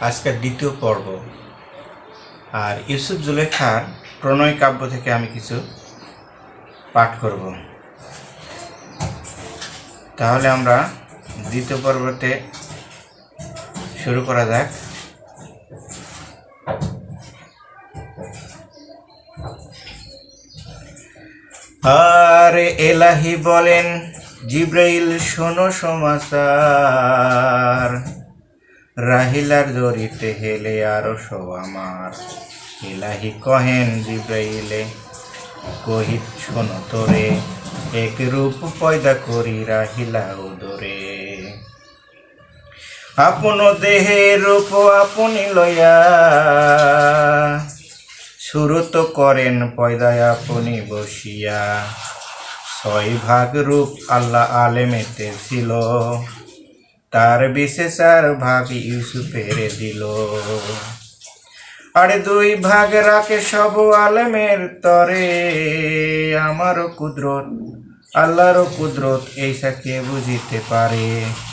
আজকের দ্বিতীয় পর্ব। আর ইউসুফ জুলেখার প্রণয় কাব্য থেকে আমি কিছু পাঠ করব। তাহলে আমরা দ্বিতীয় পর্বতে শুরু করা যাক। আর এলাহি বলেন, জিব্রাইল শোনো সমাচার। রাহিলার জড়িতে হেলে আরও সব আমার। ইলাহি কহেন জিব্রাইলে কহিত শোনো তোরে, এক রূপ পয়দা করি রাহিলা উদরে। আপন দেহে রূপ আপনি লয়া শুরু তো করেন পয়দায় আপনি বসিয়া। ছয় ভাগ রূপ আল্লাহ আলেমেতে ছিল। তার বিশেষ আর ভাগ ইউসুফের দিল। আর দুই ভাগ রাখে সব আলেমের তরে। আমারও কুদরত, আল্লাহরও কুদরত এইসা কে বুঝিতে পারে।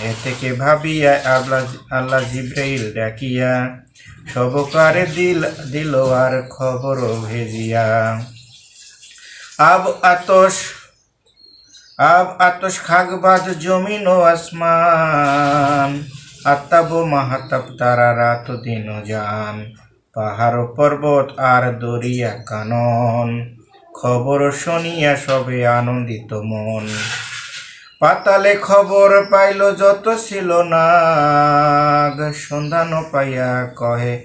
এ থেকে ভাবিয়া আল্লাহ আল্লাহ জিব্রাইল ডাকিয়া, সবকারে দিল দিল আর খবর ভেজিয়া। আব আতস আব আতস খাগবাদ জমিন ও আসমান। আত্তাব মাহাতাব তারা রাত দিন যান। পাহাড় পর্বত আর দরিয়া কানন। খবর শুনিয়া সবে আনন্দিত মন। পাতালে খবর পাইল যত ছিল নাগ। সন্ধান পাইয়া কহে,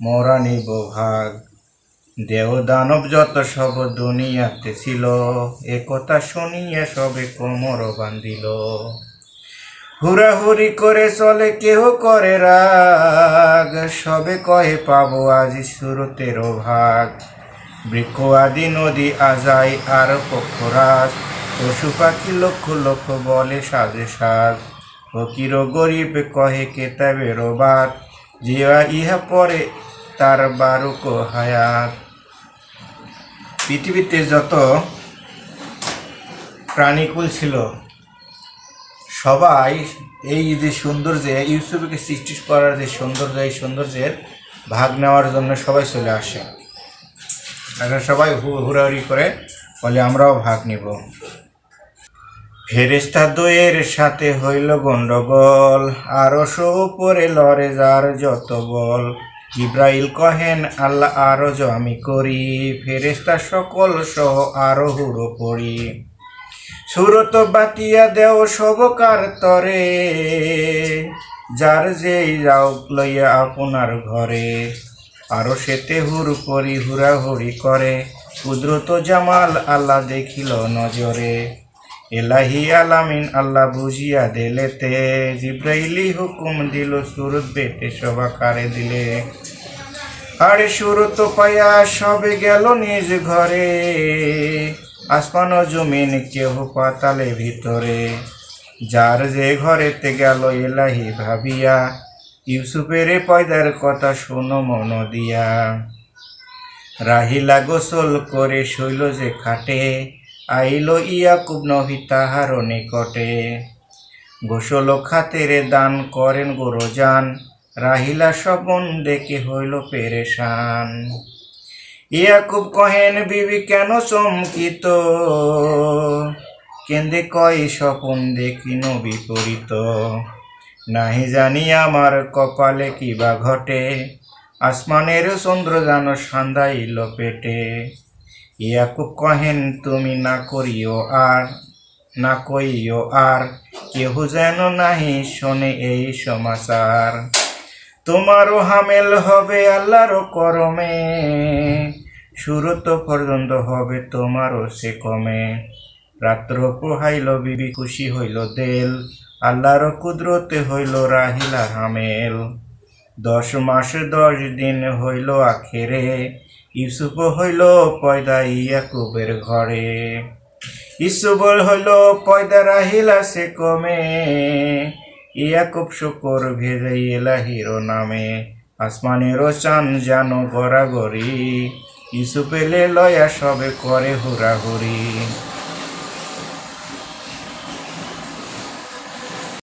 মোরা নিব ভাগ। দেও দানব যত সব দুনিয়াতে ছিল, এ কথা শুনিয়া সবে কোমর বান্ধিল। হুড়াহুড়ি করে চলে, কেহ করে রাগ? সবে কহে পাবো আজ শুরুতেরও ভাগ বৃক্ষ আদি নদী আজাই, আর পক্ষরাজ পশু পাখি লক্ষ লক্ষ বলে সাজে সাজ। ফকির গরিব কহে কেতাবের বাত জিয়া ইহা পরে তার বারুক হায়াত। পৃথিবীতে যত প্রাণীকুল ছিল, সবাই এই যে সৌন্দর্যে, ইউসুফকে সৃষ্টি করার যে সৌন্দর্য, এই সৌন্দর্যের ভাগ নেওয়ার জন্য সবাই চলে আসে। এখন সবাই হু- হুড়াহুড়ি করে বলে, আমরাও ভাগ নিব। ফেরেস্তা দইয়ের সাথে হইল গন্ডগোল আরও উপরে লড়ে যার যত বল। ইব্রাহিল কহেন, আল্লাহ আরও আমি করি ফেরেস্তা সকল সহ আরও হুড়ো পড়ি। সুরত বাতিয়া দেও সবকার তরে, যার যেই যাও লইয়া আপনার ঘরে। আরও সেতে হুর করি হুড়াহুড়ি করে কুদরত জামাল আল্লাহ দেখিল নজরে। এলাহি আলামিন, আল্লাহ বুঝিয়া দিলেতে। জিব্রাইলি হুকুম দিল, সুরত বেটে সবাকারে দিলে। আরে সুরত পাইয়া সবে গেল নিজ ঘরে। আসমান জমিন কেহ পাতালে ভিতরে। যার যে ঘরেতে গেল এলাহি ভাবিয়া, ইউসুফের পয়দার কথা শোনো মন দিয়া। রাহিলা গোসল করে শৈল যে খাটে আইল ইয়াকুব নহি তাহার নিকটে। গোসল খাতেরে দান করেন গোরজান, রাহিলা স্বপন দেখে হইল পেরেশান। ইয়াকুব কহেন, বিবি, কেন চমকিত? কেন্দে কয় স্বপন দেখি বিপরীত নাহি জানি আমার কপালে কিবা ঘটে। আসমানের চন্দ্র যেন সান্দাইল পেটে। ইয়াকুব কহেন, তুমি না করিও আর, না কইও আর, কেহ যেন নাহি শোনে এই সমাচার। তোমারও হামেল হবে আল্লাহর করমে, সুরত পর্যন্ত হবে তোমারও সে কমে। রাত্র পোহাইল, বিবি খুশি হইল দেল, আল্লাহর কুদরতে হইল রাহিলা হামেল। দশ মাস দশ দিন হইল আখেরে ইউসুফ হইল পয়দা ইয়াকুবের ঘরে। ইসুফ হইল পয়দা রাহিলা সে কমে। ইয়াকুব শুকর ভেজে এলাহির নামে। আসমানেরও চান জানো গড়াগড়ি। ইসুপেলে লয়া সবে করে হুড়াহুড়ি।